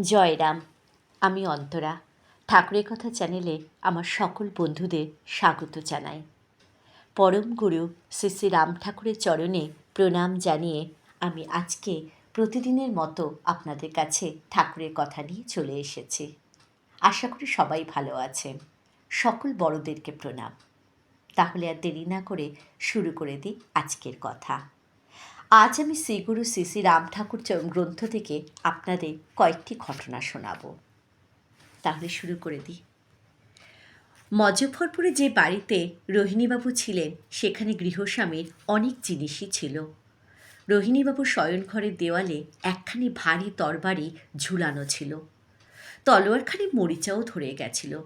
জয়রাম আমি অন্তরা। ঠাকুরের কথা চ্যানেলে আমার সকল বন্ধুদের স্বাগত জানাই। পরম গুরু শ্রী শ্রী রাম ঠাকুরের চরণে প্রণাম জানিয়ে আমি আজকে প্রতিদিনের মতো আপনাদের কাছে ঠাকুরের কথা নিয়ে চলে এসেছি। আশা করি সবাই ভালো আছেন। সকল বড়দেরকে প্রণাম। তাহলে আর দেরি না করে শুরু করে দিই আজকের কথা। আজ আমি শ্রীগুরু শ্রী শ্রী রাম ঠাকুর গ্রন্থ থেকে আপনাদের কয়েকটি ঘটনা শোনাবো। তাহলে শুরু করে দিই। মজফরপুরে যে বাড়িতে রোহিণীবাবু ছিলেন, সেখানে গৃহস্বামীর অনেক জিনিসই ছিল। রোহিণীবাবু শয়নঘরের দেওয়ালে একখানি ভারী তরবারি ঝুলানো ছিল। তলোয়ারখানি মরিচাও ধরে গেছিল।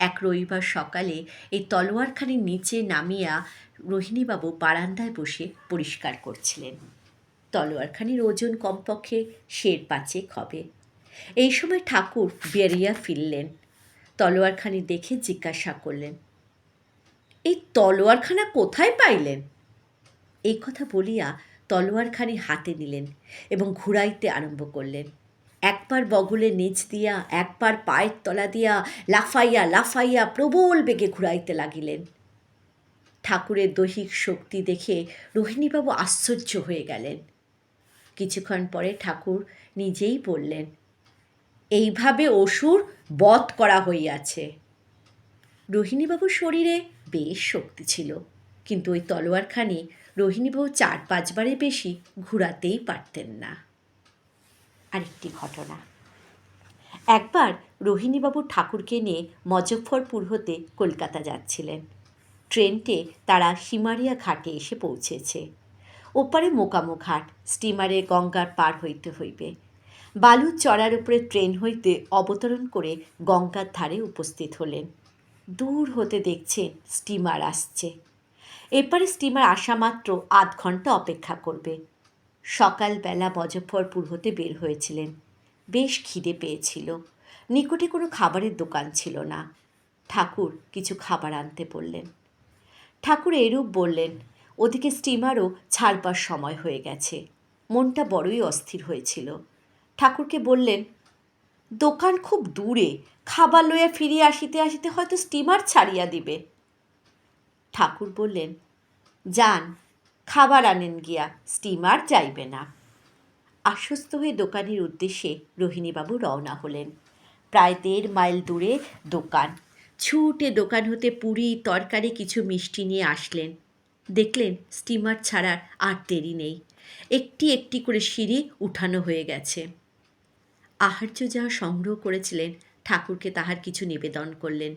এক রবিবার সকালে এই তলোয়ারখানির নিচে নামিয়া রোহিণীবাবু বারান্দায় বসে পরিষ্কার করছিলেন। তলোয়ারখানির ওজন কমপক্ষে শের পাঁচেক হবে। এই সময় ঠাকুর বেরিয়া ফিরলেন। তলোয়ারখানি দেখে জিজ্ঞাসা করলেন, এই তলোয়ারখানা কোথায় পাইলেন? এই কথা বলিয়া তলোয়ারখানি হাতে নিলেন এবং ঘুরাইতে আরম্ভ করলেন। একবার বগলের নিচ দিয়া, একবার পায়ের তলা দিয়া লাফাইয়া লাফাইয়া প্রবল বেগে ঘুরাইতে লাগিলেন। ঠাকুরের দৈহিক শক্তি দেখে রোহিণীবাবু আশ্চর্য হয়ে গেলেন। কিছুক্ষণ পরে ঠাকুর নিজেই বললেন, এইভাবে অসুর বধ করা হইয়াছে। রোহিণীবাবুর শরীরে বেশ শক্তি ছিল, কিন্তু ওই তলোয়ারখানি রোহিণীবাবু চার পাঁচবারের বেশি ঘুরাতেই পারতেন না। আরেকটি ঘটনা। একবার রোহিণীবাবু ঠাকুরকে নিয়ে মজফ্ফরপুর হতে কলকাতা যাচ্ছিলেন। ট্রেনটে তারা সিমারিয়া ঘাটে এসে পৌঁছেছে। ওপারে মোকামো ঘাট, স্টিমারে গঙ্গার পার হইতে হইবে। বালুর চড়ার উপরে ট্রেন হইতে অবতরণ করে গঙ্গার ধারে উপস্থিত হলেন। দূর হতে দেখছেন স্টিমার আসছে। এপারে স্টিমার আসা মাত্র আধ ঘণ্টা অপেক্ষা করবে। সকালবেলা মজফ্ফরপুর হতে বের হয়েছিলেন। বেশ খিদে পেয়েছিল। নিকটে কোনো খাবারের দোকান ছিল না। ঠাকুর কিছু খাবার আনতে বললেন। ঠাকুর এরূপ বললেন, ওদিকে স্টিমারও ছাড়বার সময় হয়ে গেছে। মনটা বড়ই অস্থির হয়েছিল। ঠাকুরকে বললেন, দোকান খুব দূরে। খাবার লইয়া ফিরিয়া আসিতে আসিতে হয়তো স্টিমার ছাড়িয়া দিবে। ঠাকুর বললেন, যান খাবার আনেন গিয়া স্টিমার যাইবে না। আশ্বস্ত হয়ে দোকানের উদ্দেশ্যে রোহিণীবাবু রওনা হলেন। প্রায় দেড় মাইল দূরে দোকান। ছুটে দোকান হতে পুরি তরকারি কিছু মিষ্টি নিয়ে আসলেন। দেখলেন স্টিমার ছাড়ার আর দেরি নেই। একটি একটি করে সিঁড়ি উঠানো হয়ে গেছে। আহার্য যা সংগ্রহ করেছিলেন, ঠাকুরকে তাহার কিছু নিবেদন করলেন।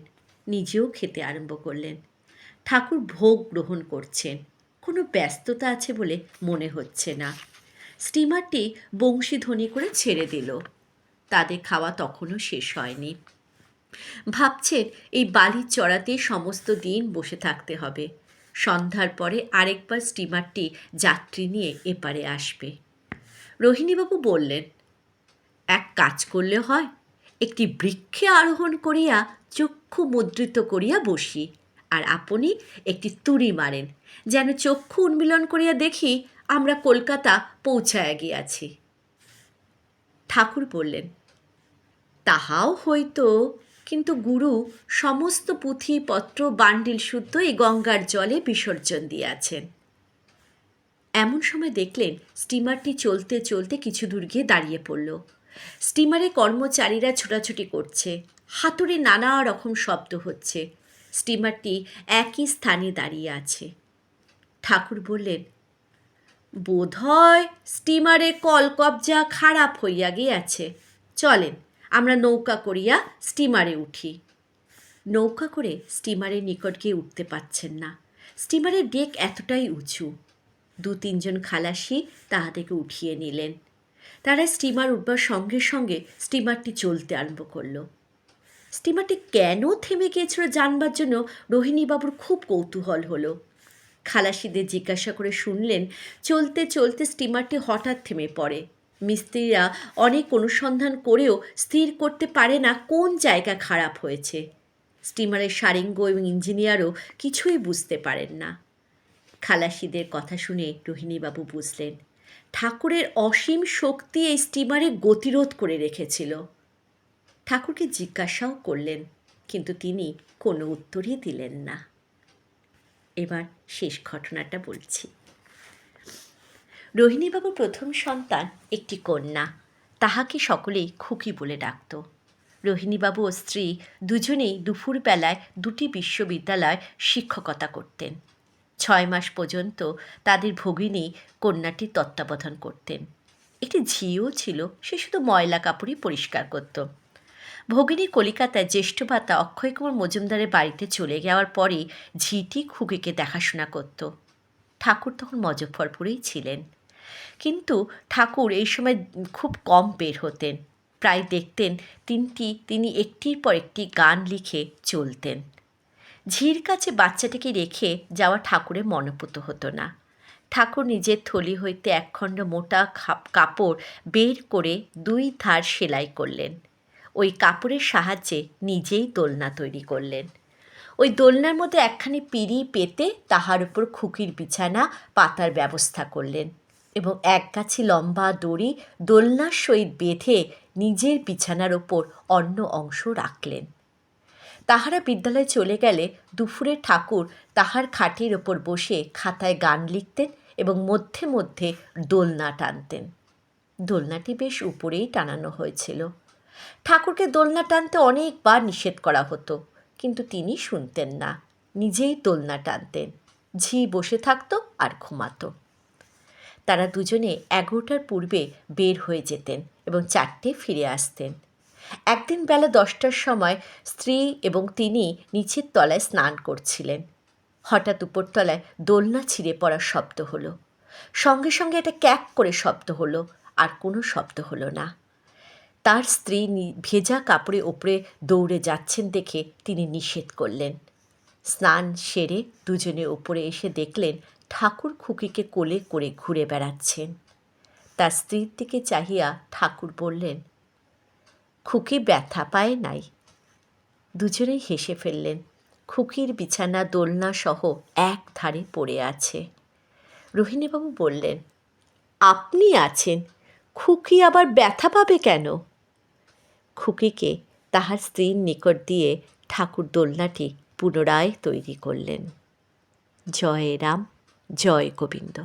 নিজেও খেতে আরম্ভ করলেন। ঠাকুর ভোগ গ্রহণ করছেন। কোনো ব্যস্ততা আছে বলে মনে হচ্ছে না। স্টিমারটি বংশীধ্বনি করে ছেড়ে দিল। তাদের খাওয়া তখনও শেষ হয়নি। ভাবছেন এই বালির চড়াতে সমস্ত দিন বসে থাকতে হবে। সন্ধ্যার পরে আরেকবার স্টিমারটি যাত্রী নিয়ে এপারে আসবে। রোহিণীবাবু বললেন, এক কাজ করলে হয়, একটি বৃক্ষে আরোহণ করিয়া চক্ষু মুদ্রিত করিয়া বসি। আর আপনি একটি তুড়ি মারেন। যেন চক্ষু উন্মিলন করিয়া দেখি আমরা কলকাতা পৌঁছায়া গিয়াছি। ঠাকুর বললেন, তাহাও হইতো, কিন্তু গুরু সমস্ত পুঁথিপত্র বান্ডিল শুদ্ধ এই গঙ্গার জলে বিসর্জন দিয়াছেন। এমন সময় দেখলেন স্টিমারটি চলতে চলতে কিছু দূর গিয়ে দাঁড়িয়ে পড়ল। স্টিমারে কর্মচারীরা ছোটাছুটি করছে। হাতুড়ে নানা রকম শব্দ হচ্ছে। স্টিমারটি একই স্থানে দাঁড়িয়ে আছে। ঠাকুর বললেন বোধ হয় স্টিমারে কলকবজা খারাপ হইয়া গিয়াছে। চলেন, আমরা নৌকা করিয়া স্টিমারে উঠি। নৌকা করে স্টিমারের নিকট গিয়ে উঠতে পারছেন না। স্টিমারের ডেক এতটাই উঁচু। দু তিনজন খালাসি তাহাদেরকে উঠিয়ে নিলেন। তারা স্টিমার উঠবার সঙ্গে সঙ্গে স্টিমারটি চলতে আরম্ভ করল। স্টিমারটি কেন থেমে গিয়েছিল জানবার জন্য রোহিণীবাবুর খুব কৌতূহল হলো। খালাসিদের জিজ্ঞাসা করে শুনলেন, চলতে চলতে স্টিমারটি হঠাৎ থেমে পড়ে। মিস্ত্রিরা অনেক অনুসন্ধান করেও স্থির করতে পারে না কোন জায়গা খারাপ হয়েছে। স্টিমারের সারেঙ্গ এবং ইঞ্জিনিয়ারও কিছুই বুঝতে পারেন না। খালাসিদের কথা শুনে রোহিণীবাবু বুঝলেন, ঠাকুরের অসীম শক্তি এই স্টিমারে গতিরোধ করে রেখেছিল। ঠাকুরকে জিজ্ঞাসাও করলেন, কিন্তু তিনি কোনো উত্তরই দিলেন না। এবার শেষ ঘটনাটা বলছি। রোহিণীবাবুর প্রথম সন্তান, একটি কন্যা। তাহাকে সকলেই খুকি বলে ডাকত। রোহিণীবাবু ও স্ত্রী দুজনেই দুপুরবেলায় দুটি বিশ্ববিদ্যালয় শিক্ষকতা করতেন। ছয় মাস পর্যন্ত তাদের ভগিনী কন্যাটির তত্ত্বাবধান করতেন। একটি ঝিও ছিল, সে শুধু ময়লা কাপড়ই পরিষ্কার করত। ভগিনী কলিকাতায় জ্যেষ্ঠ ভাতা অক্ষয় কুমার মজুমদারের বাড়িতে চলে যাওয়ার পরে ঝিটি খুকিকে দেখাশোনা করত। ঠাকুর তখন মজফরপুরেই ছিলেন। কিন্তু ঠাকুর এই সময় খুব কম বের হতেন। প্রায় দেখতেন তিনটি, তিনি একটির পর একটি গান লিখে চলতেন। ঝির কাছে বাচ্চাটিকে রেখে যাওয়া ঠাকুরের মনোপুত হতো না। ঠাকুর নিজের থলি হইতে একখণ্ড মোটা কাপড় বের করে দুই ধার সেলাই করলেন। ওই কাপড়ের সাহায্যে নিজেই দোলনা তৈরি করলেন। ওই দোলনার মধ্যে একখানি পিঁড়ি পেতে তাহার উপর খুকির বিছানা, পাতার ব্যবস্থা করলেন এবং এক গাছি লম্বা দড়ি দোলনার সহিত বেঁধে নিজের বিছানার ওপর অন্য অংশ রাখলেন। তাহারা বিদ্যালয়ে চলে গেলে দুপুরে ঠাকুর তাহার খাটের ওপর বসে খাতায় গান লিখতেন এবং মধ্যে মধ্যে দোলনা টানতেন। দোলনাটি বেশ উপরেই টানানো হয়েছিল। ঠাকুরকে দোলনা টানতে অনেকবার নিষেধ করা হতো, কিন্তু তিনি শুনতেন না। নিজেই দোলনা টানতেন, ঝি বসে থাকতো আর ঘুমাতো। তারা দুজনে এগারোটার পূর্বে বের হয়ে যেতেন এবং চারটে ফিরে আসতেন। একদিন বেলা দশটার সময় স্ত্রী এবং তিনি নিচের তলায় স্নান করছিলেন। হঠাৎ উপরতলায় দোলনা ছিঁড়ে পড়ার শব্দ হলো। সঙ্গে সঙ্গে এটা ক্যাক করে শব্দ হলো, আর কোনো শব্দ হলো না। তার স্ত্রী ভেজা কাপড়ে ওপরে দৌড়ে যাচ্ছেন দেখে তিনি নিষেধ করলেন। স্নান সেরে দুজনে ওপরে এসে দেখলেন ঠাকুর খুকিকে কোলে করে ঘুরে বেড়াচ্ছেন। তার স্ত্রীর দিকে চাহিয়া ঠাকুর বললেন, খুকি ব্যথা পায় নাই? দুজনেই হেসে ফেললেন। খুকির বিছানা, দোলনা সহ এক ধারে পড়ে আছে। রোহিণীবাবু বললেন, আপনি আছেন, খুকি আবার ব্যথা পাবে কেন? খুকিকে তাহার স্ত্রীর নিকট দিয়ে ঠাকুর দোলনাটি পুনরায় তৈরি করলেন। জয় রাম জয় গোবিন্দ।